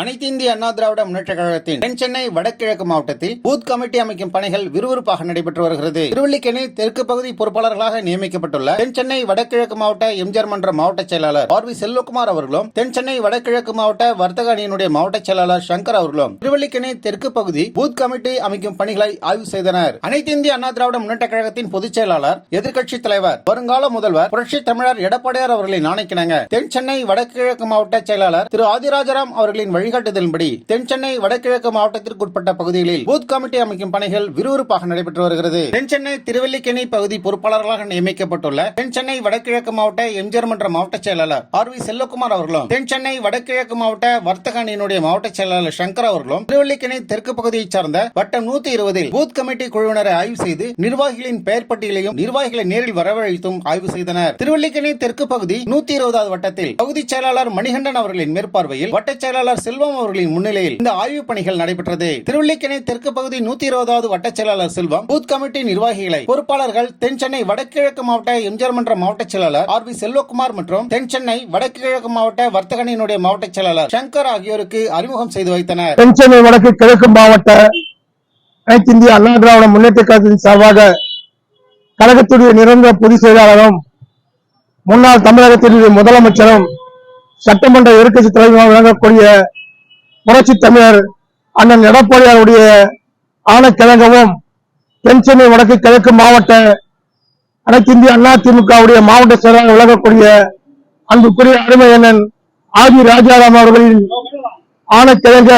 அனைத்து இந்திய அண்ணா திராவிட முன்னேற்ற கழகத்தின் தென் சென்னை வடகிழக்கு மாவட்டத்தில் பூத் கமிட்டி அமைக்கும் பணிகள் விறுவிறுப்பாக நடைபெற்று வருகிறது. திருவள்ளிக்கேணி தெற்கு பகுதி பொறுப்பாளர்களாக நியமிக்கப்பட்டுள்ள தென் சென்னை வடகிழக்கு மாவட்ட எம்ஜிஆர் மன்ற மாவட்ட செயலாளர் ஆர் வி செல்வகுமார் அவர்களும் தென் சென்னை வடகிழக்கு மாவட்ட வர்த்தக அணியினுடைய மாவட்ட செயலாளர் சங்கர் அவர்களும் திருவள்ளிக்கிணை தெற்கு பகுதி பூத் கமிட்டி அமைக்கும் பணிகளை ஆய்வு செய்தனர். அனைத்து இந்திய அண்ணா திராவிட முன்னேற்ற கழகத்தின் பொதுச் செயலாளர் எதிர்க்கட்சி தலைவர் வருங்கால முதல்வர் புரட்சி தமிழர் எடப்பாடியார் அவர்களின் ஆணைக்கிணங்க தென் சென்னை வடகிழக்கு மாவட்ட செயலாளர் திரு ஆதிராஜராம் அவர்களின் வழி வழிகாட்டுதலின்படி தென் சென்னை வடகிழக்கு மாவட்டத்திற்குட்பட்ட பகுதிகளில் பூத் கமிட்டி அமைக்கும் பணிகள் விறுவிறுப்பாக நடைபெற்று வருகிறது. தென் சென்னை திருவல்லிக்கேணி பகுதி பொறுப்பாளர்களாக நியமிக்கப்பட்டுள்ள தென் சென்னை வடகிழக்கு மாவட்ட எம்ஜிஆர் மன்ற மாவட்ட செயலாளர் ஆர் வி செல்லகுமார் அவர்களும் தென் சென்னை வடகிழக்கு மாவட்ட வர்த்தக அணியினுடைய மாவட்ட செயலாளர் சங்கர் அவர்களும் திருவல்லிக்கேணி தெற்கு பகுதியைச் சார்ந்த வட்டம் நூத்தி இருபதில் பூத் கமிட்டி குழுவினரை ஆய்வு செய்து நிர்வாகிகளின் பெயர் பட்டியலையும் நிர்வாகிகளை நேரில் வரவழைத்தும் ஆய்வு செய்தனர். திருவல்லிக்கேணி தெற்கு பகுதி நூத்தி இருபதாவது வட்டத்தில் பகுதி செயலாளர் மணிகண்டன் அவர்களின் மேற்பார்வையில் வட்ட செயலாளர் செல்வம் அவர்களின் முன்னிலையில் இந்த ஆய்வுப் பணிகள் நடைபெற்றது. திருவல்லிக்கேணி தெற்கு பகுதி நூத்தி இருபதாவது வட்டச் செயலாளர் செல்வம் பூத் கமிட்டி நிர்வாகிகளை பொறுப்பாளர்கள் தென் சென்னை வடகிழக்கு மாவட்ட எம்ஜிஆர் மன்ற மாவட்ட செயலாளர் ஆர் வி செல்வகுமார் மற்றும் தென் சென்னை வடக்கு கிழக்கு மாவட்ட வர்த்தகனினுடைய மாவட்ட செயலாளர் சங்கர் ஆகியோருக்கு அறிமுகம் செய்து வைத்தனர். தென் சென்னை வடக்கு கிழக்கு மாவட்ட அனைத்து இந்திய அண்ணா திராவிட முன்னேற்ற கழகத்தின் சார்பாக கழகத்துடைய நிரந்தர பொதுச் செயலாளரும் முன்னாள் தமிழகத்தினுடைய முதலமைச்சரும் சட்டமன்ற எதிர்க்கட்சி தலைவராக விளங்கக்கூடிய புரட்சி தமிழர் அண்ணன் எடப்பாடியாருடைய ஆணைக்கிழங்கவும் தென் சென்னை வடக்கு கிழக்கு மாவட்ட அனைத்து இந்திய அண்ணா திமுகவுடைய மாவட்ட செயலாளர் விளங்கக்கூடிய அன்புக்குரிய அருமை அண்ணன் ஆதி ராஜாராம் அவர்களின் ஆணைக்கிழங்க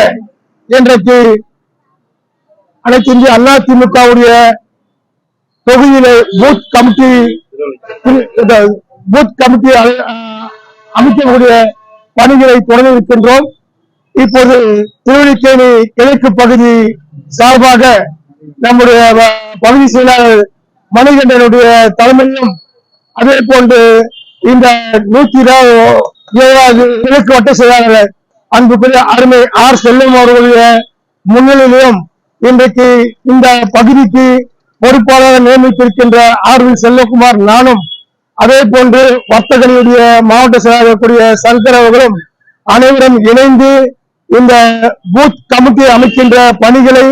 இன்றைக்கு அனைத்து இந்திய அண்ணா திமுகவுடைய தொகுதியில பூத் கமிட்டி பூத் கமிட்டி அமைக்கக்கூடிய பணிகளை தொடங்கி இருக்கின்றோம் இப்போது திருவள்ளிக்கேணி கிழக்கு பகுதி சார்பாக நம்முடைய பகுதி செயலாளர் மணிகண்டனுடைய தலைமையிலும் அதே போன்று இந்த நூத்தி இருபது ஏழாவது கிழக்கு வட்ட செயலாளர் அன்புக்குரிய அருமை ஆர் செல்லும் அவர்களுடைய முன்னிலையிலும் இன்றைக்கு இந்த பகுதிக்கு பொறுப்பாளர் நியமித்திருக்கின்ற ஆர் வி நானும் அதே போன்று வர்த்தகனுடைய மாவட்ட செயலாளர் கூடிய சங்கர் அவர்களும் அனைவரும் இணைந்து இந்த பூத் கமிட்டி அமைக்கின்ற பணிகளை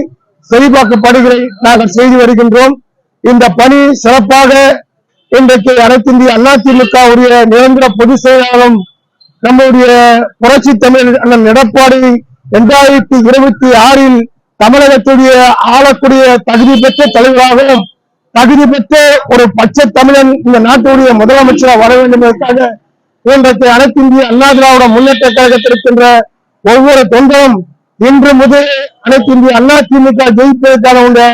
சரிபார்க்கப்படுகளை நாங்கள் செய்து வருகின்றோம். இந்த பணி சிறப்பாக இன்றைக்கு அனைத்து இந்திய அதிமுக உடைய நிரந்தர பொதுச் செயலாளரும் நம்முடைய புரட்சி தமிழ் அண்ணன் எடப்பாடி இரண்டாயிரத்தி இருபத்தி ஆறில் தமிழகத்துடைய ஆளக்கூடிய தகுதி பெற்ற தலைவராகவும் தகுதி பெற்ற ஒரு பச்சை தமிழன் இந்த நாட்டுடைய முதலமைச்சராக வர வேண்டும் என்பதற்காக இன்றைக்கு அனைத்து இந்திய அண்ணா திராவிட முன்னேற்ற கழகத்திற்கின்ற ஒவ்வொரு தொண்டரும் இன்று முதல் அனைத்து இந்திய அண்ணா திமுக ஜெயிப்பதற்கான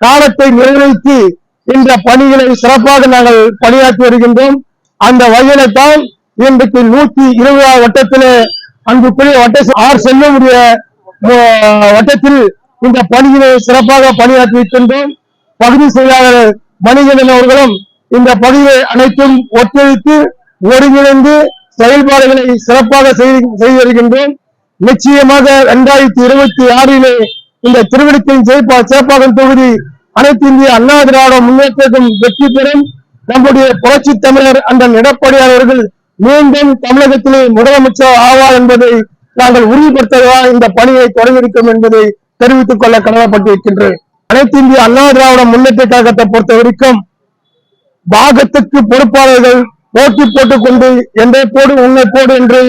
காலத்தை நிறைவேற்றி இந்த பணிகளை சிறப்பாக நாங்கள் பணியாற்றி வருகின்றோம். அந்த வகையில தான் இன்றைக்கு நூத்தி இருபதாவது வட்டத்திலே அன்புக்குரிய வட்ட ஆர் செல்லமுடைய வட்டத்தில் இந்த பணியினை சிறப்பாக பணியாற்றி இருக்கின்றோம். பகுதி செயலாளர் மணிகண்டன் அவர்களும் இந்த பணியை அனைத்தும் ஒத்துழைத்து ஒருங்கிணைந்து செயல்பாடுகளை சிறப்பாக செய்து செய்து வருகின்றோம். நிச்சயமாக இரண்டாயிரத்தி இருபத்தி ஆறிலே இந்த திருவிடத்தின் ஜெயப்பா சேப்பாக்கம் தொகுதி அனைத்து இந்திய அண்ணா திராவிட முன்னேற்றத்தின் வெற்றி பெறும். நம்முடைய புரட்சி தமிழர் அண்ணன் எடப்பாடியார் அவர்கள் மீண்டும் தமிழகத்திலே முதலமைச்சர் ஆவார் என்பதை நாங்கள் உறுதிப்படுத்தவா இந்த பணியை தொடங்கியிருக்கும் என்பதை தெரிவித்துக் கொள்ள கடமைப்பட்டிருக்கின்றேன் அனைத்து இந்திய அண்ணா திராவிட முன்னேற்ற கழகத்தை பொறுத்த வரைக்கும் பாகத்துக்கு பொறுப்பாளர்கள் போட்டி போட்டுக் கொண்டு என்னை போடு உன்னை போடு என்று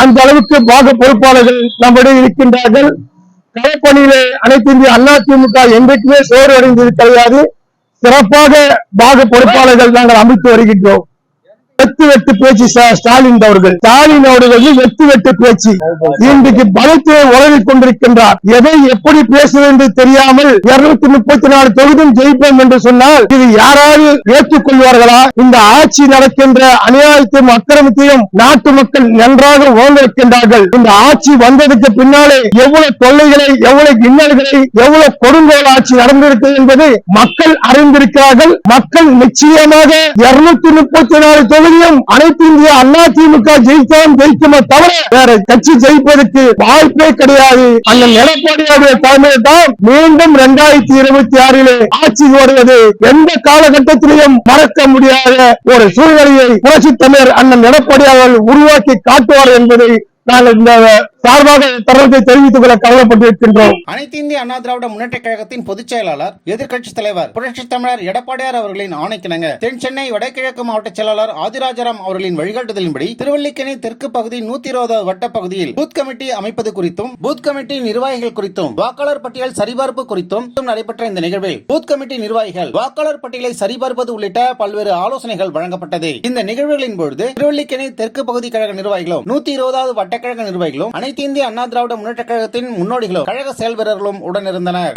அந்த அளவுக்கு பாக பொறுப்பாளர்கள் நம்மிடம் இருக்கின்றார்கள். களப்பணியிலே அனைத்து இந்திய அண்ணா திமுக என்றைக்குமே சோறு அடைந்தது கிடையாது. சிறப்பாக பாக பொறுப்பாளர்கள் நாங்கள் அமைத்து வருகின்றோம். வெத்து வெட்டு பேச்சு ஸ்டாலின் அவர்கள். ஸ்டாலின் அவர்கள் வெத்து வெட்டு பேச்சு. இன்றைக்கு பலத்தை உறவி கொண்டிருக்கின்றார். எதை எப்படி பேசுவது என்று தெரியாமல் இருநூத்தி முப்பத்தி நாலு தொகுதியும் ஜெயிப்போம் என்று சொன்னால் இது யாராவது ஏற்றுக்கொள்வார்களா இந்த ஆட்சி நடக்கின்ற அநியாயத்தையும் அக்கிரமத்தையும் நாட்டு மக்கள் நன்றாக உணர்ந்திருக்கின்றார்கள். இந்த ஆட்சி வந்ததுக்கு பின்னாலே எவ்வளவு தொல்லைகளை எவ்வளவு இன்னல்களை எவ்வளவு கொடுங்கோல் ஆட்சி நடந்திருக்கிறது என்பது மக்கள் அறிந்திருக்கிறார்கள். மக்கள் நிச்சயமாக இருநூத்தி முப்பத்தி நாலு தொகுதி தொகுதியும் அனைத்து இந்திய அண்ணா திமுக ஜெயித்தாலும் ஜெயிக்குமே தவிர வேற கட்சி ஜெயிப்பதற்கு வாய்ப்பே கிடையாது. அந்த எடப்பாடியாருடைய தலைமையில் தான் மீண்டும் இரண்டாயிரத்தி இருபத்தி ஆறிலே ஆட்சி வருவது எந்த காலகட்டத்திலையும் மறக்க முடியாத ஒரு சூழ்நிலையை புரட்சி தமிழர் அண்ணன் எடப்பாடி அவர்கள் உருவாக்கி காட்டுவார் என்பதை நாங்கள் இந்த சார்பாக தருணத்தை தெரிவித்துக் கொள்ள கவலைப்பட்டிருக்கின்றோம். அனைத்து இந்திய அண்ணா திராவிட முன்னேற்ற கழகத்தின் பொதுச் செயலாளர் எதிர்கட்சி தலைவர் புரட்சி தமிழர் எடப்பாடியார் அவர்களின் ஆணைக்கிணங்க. தென் சென்னை வடகிழக்கு மாவட்ட செயலாளர் ஆதிராஜராம் அவர்களின் வழிகாட்டுதலின்படி திருவள்ளிக்கிணை தெற்கு பகுதி நூத்தி இருபதாவது வட்ட பகுதியில் பூத் கமிட்டி அமைப்பது குறித்தும் பூத் கமிட்டி நிர்வாகிகள் குறித்தும் வாக்காளர் பட்டியல் சரிபார்ப்பு குறித்தும் நடைபெற்ற இந்த நிகழ்வில் பூத் கமிட்டி நிர்வாகிகள் வாக்காளர் பட்டியலை சரிபார்ப்பது உள்ளிட்ட பல்வேறு ஆலோசனைகள் வழங்கப்பட்டது. இந்த நிகழ்வுகளின் பொழுது திருவல்லிக்கேணி தெற்கு பகுதி கழக நிர்வாகிகளும் நூத்தி இருபதாவது வட்ட சட்டக்கழக நிர்வாகிகளும் அனைத்து இந்திய அண்ணா திராவிட முன்னேற்ற கழகத்தின் முன்னோடிகளும் கழக செயல் வீரர்களும் உடனிருந்தனர்